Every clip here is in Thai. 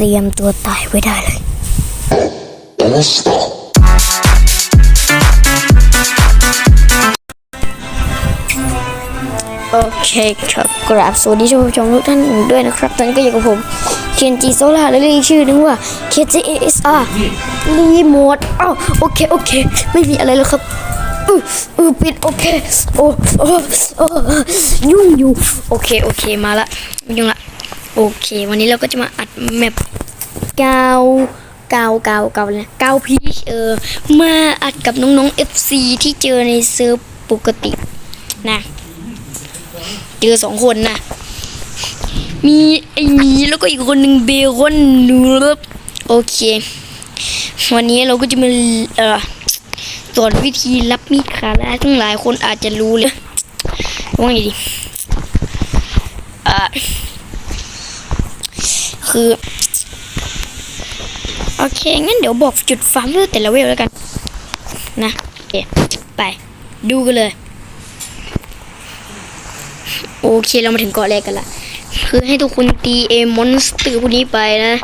เตรียมตัวตายไว้ได้เลยโอเคครับกราบสวัสดีผู้ชมทุกท่านด้วยนะครับ ตอนนี้ก็อยู่กับผมเคนจีโซล่าและเรียกชื่อนึงว่า KJASR รีโมทอ้าวโอเค โอเค ไม่มีอะไรแล้วครับอืออือปิด โอเค โอ้โอ้ยุ่งอยู่ โอเค โอเค มาละม่ยุ่งละ โอเค วันนี้เราก็จะมาอัดแมปเกาวกาวกาวกาเลยนะกาพีชเออมาอัดกับน้องๆ FC ที่เจอในเซิร์ฟปกตินะเจอสองคนนะ มีไอ้หมีแล้วก็อีกคนหนึ่งเบคอนนูรบโอเค วันนี้เราก็จะมาเอ่อสอนวิธีรับมีดขาและทั้งหลายคนอาจจะรู้เลยว่าไงดีอ่า คือ โอเค งั้นเดี๋ยวบอกจุดฟาร์มเลือแต่ละเวลแล้วกัน นะโอเคไป ดูกันเลย โอเค เรามาถึงเกาะแรกกันละ คือให้ทุกคนตีเอมอนสเตอร์พวกนี้ไปนะ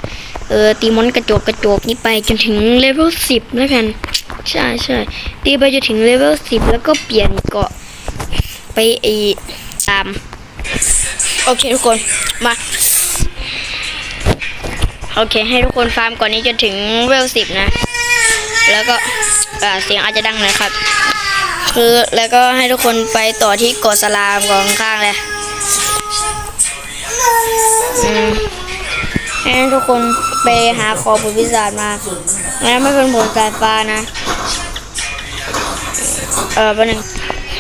เออ ตีมอนกระจกกระจกนี้ไปจนถึงเลเวลสิบแล้วกัน ใช่ใช่ตีไปจนถึงเลเวลสิบแล้วก็เปลี่ยนเกาะไปไอตาม โอเคทุกคน มา โอเค ให้ทุกคนฟาร์มก่อนนี้จนถึงเวลสิบนะ แล้วก็เสียงอาจจะดังหนะครับ คือแล้วก็ให้ทุกคนไปต่อที่เกาะสลามก่อนข้างเลยให้ทุกคนไปหาของผลพิศาจมาแล้วไม่เป็นผลสายฟ้านะ เออประหนึ่ง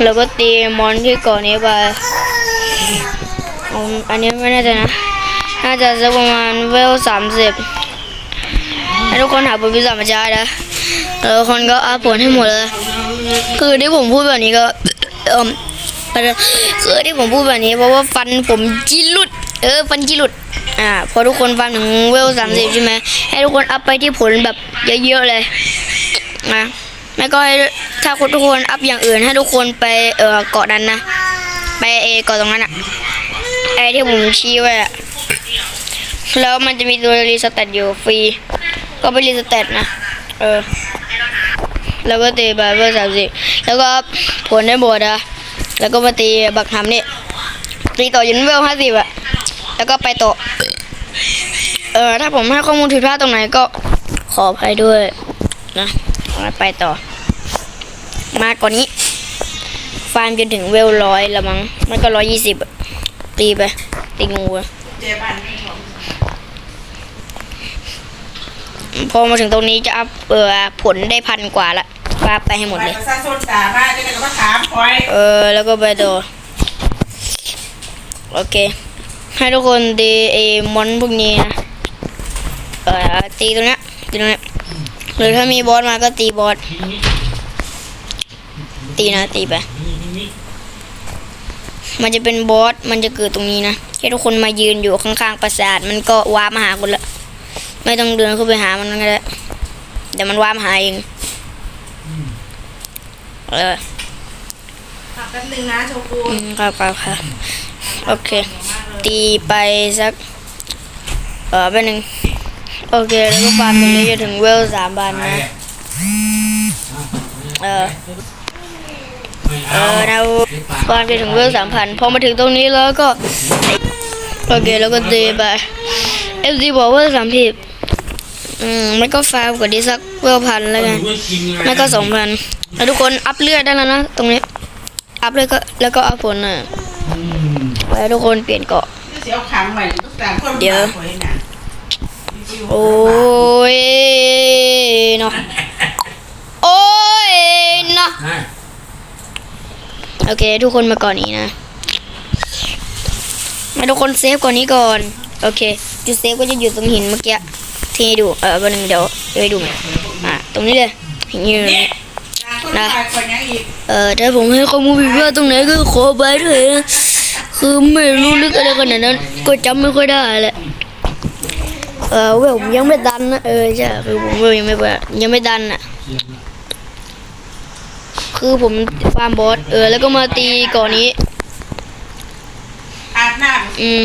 แล้วก็ตีมอนที่เกาะนี้ไปอันนี้ไม่แน่ใจนะ น่าจะสักประมาณเวลสามสิบให้ทุกคนหาผลพิศามาใช้นะแล้วคนก็อัพผลให้หมดเลย คือที่ผมพูดแบบนี้ก็เออคือที่ผมพูดแบบนี้เพราะว่าฟันผมจีหลุด เออฟันจีหลุดอ่าพอทุกคนฟังถึงเวลสามสิบใช่ไหมให้ทุกคนอัพไปที่ผลแบบเยอะๆเลยนะแล้วก็ถ้าคุณทุกคนอัพอย่างอื่นให้ทุกคนไปเออเกาะนั้นนะ ไปเอเกาะตรงนั้นอะไอที่ผมชี้ไว้อะ แล้วมันจะมีตัวรีสแตทอยู่ฟรี ก็ไปรีสแตทนะ เออ แล้วก็ตีบาเบอร์สามสิบแล้วก็ผลได้หมดอะแล้วก็มาตีบักหำนี่ตีต่อยันเวลห้าสิบอะแล้วก็ไปต่อเออถ้าผมให้ข้อมูลผิดพลาดตรงไหนก็ขออภัยด้วยนะไปต่อ มากกว่านี้ ฟาร์มจนถึงเวลร้อยละมั้ง มันก็ร้อยยี่สิบตีไป ตีงูอะ พอมาถึงตรงนี้จะอัพเออผลได้พันกว่าละฟาไปให้หมดเลยประชาชนสามารถจะได้ก็มาถามคอยเออแล้วก็ไปต่อโอเค ให้ทุกคนตีไอ้มอนพวกนี้นะเออตีตรงเนี้ยตีตรงเนี้ยหรือถ้ามีบอสมาก็ตีบอสตีนะตีไปมันจะเป็นบอสมันจะเกิดตรงนี้นะแค่ทุกคนมายืนอยู่ข้างๆปราสาทมันก็ว้าร์ปมาหาคุณละ ไม่ต้องเดินเข้าไปหามันก็ได้เดี๋ยวมันว้าร์ปมาหาเองเออแป๊บนึงนะโชกุอืมครับครับครับโอเค ตีไปสัก เออไปหนึ่งโอเค แล้วก็ฟาร์มตรงนี้จะถึงเวลสามพันนะ เออเออเราฟาร์มจะถึงเวลสามพันพอมาถึงตรงนี้แล้วก็ โอเค แล้วก็ตีไปเอฟซีบอกว่าสามสิบ อืมมันก็ฟาร์มกว่านี้สักเวลพันแล้วกันไม่ก็สองพันแล้วทุกคนอัพเลือดได้แล้วนะตรงนี้ อัพเลยก็แล้วก็อัพผลน่ะแล้วทุกคนเปลี่ยนเกาะเสียวขังไว้ทุกสามคนเดี๋ยวคอยนะโอ้ยเนาะโอ้ยเนาะโอเค ทุกคนมาก่อนนี้นะมาทุกคนเซฟก่อนนี้ก่อน โอเคจุดเซฟก็จะอยู่ตรงหินเมื่อกี้ ที่ให้ดู เออวันหนึ่งเดี๋ยวเดี๋ยวให้ดูใหม่อะตรงนี้เลยหินอยู่ตรงนี้คนตายคนยังอีกเออถ้าผมให้ข้อมูลผิดพลาดตรงไหนก็ขอไปด้วยนะคือไม่รู้ลึกอะไรขนาดนั้น ก็จำไม่ค่อยได้แหละเออเวลผมยังไม่ดันนะเออใช่คือผมเวลยังไม่แบบยังไม่ดันอะคือผมฟาร์มบอสเออแล้วก็มาตีก่อนนี้อาบน้อืม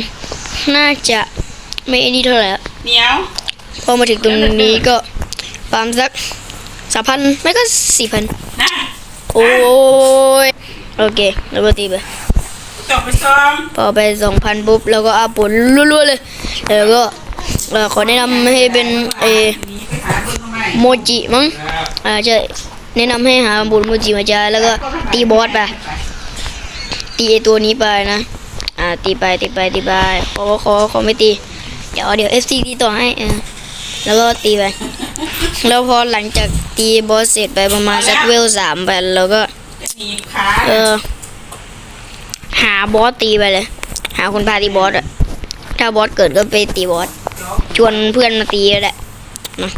น่าจะไม่ไอ้นี่เท่าไหร่อะเหนียว พอมาถึงตรงนี้ก็ฟาร์มสักสามพันไม่ก็สี่พันนะโอ้ยโอเคแล้วก็ตีไปตกไปซ้อมพอไปสองพันปุ๊บแล้วก็อาปนรัวๆเลย แล้วก็เอ่อขอแนะนำให้เป็นเออหนีไปหาเพื่อนทำไมโมจิมั้งอ่าใช่แนะนำให้หาบุญโมจิมาใช้แล้วก็ตีบอสไปตีไอตัวนี้ไปนะอ่าตีไปตีไปตีไปขอขอขอไม่ตี เดี๋ยวเดี๋ยว FC ตีต่อให้เออ แล้วก็ตีไป แล้วพอหลังจากตีบอสเสร็จไปประมาณสักเวลสามไปแล้วก็จะหนีบขาเออ หาบอสตีไปเลย หาคนพาตีบอสอะถ้าบอสเกิดก็ไปตีบอส ชวนเพื่อนมาตีก็ได้นะ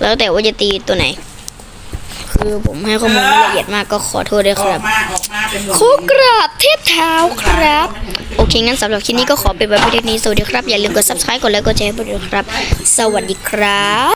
แล้วแต่ว่าจะตีตัวไหน คือผมให้ข้อมูลไม่ละเอียดมากก็ขอโทษด้วยอคอรักบมาออกมาเป็นหมดขอกราบเทพเท้าครับ โอเค งั้นสำหรับคลิปนี้ก็ขอเป็นแบบเพียงเท่านี้สวัสดีครับ อย่าลืมกด subscribe กดไลค์กดแชร์ให้ด้วยนะครับ สวัสดีครับ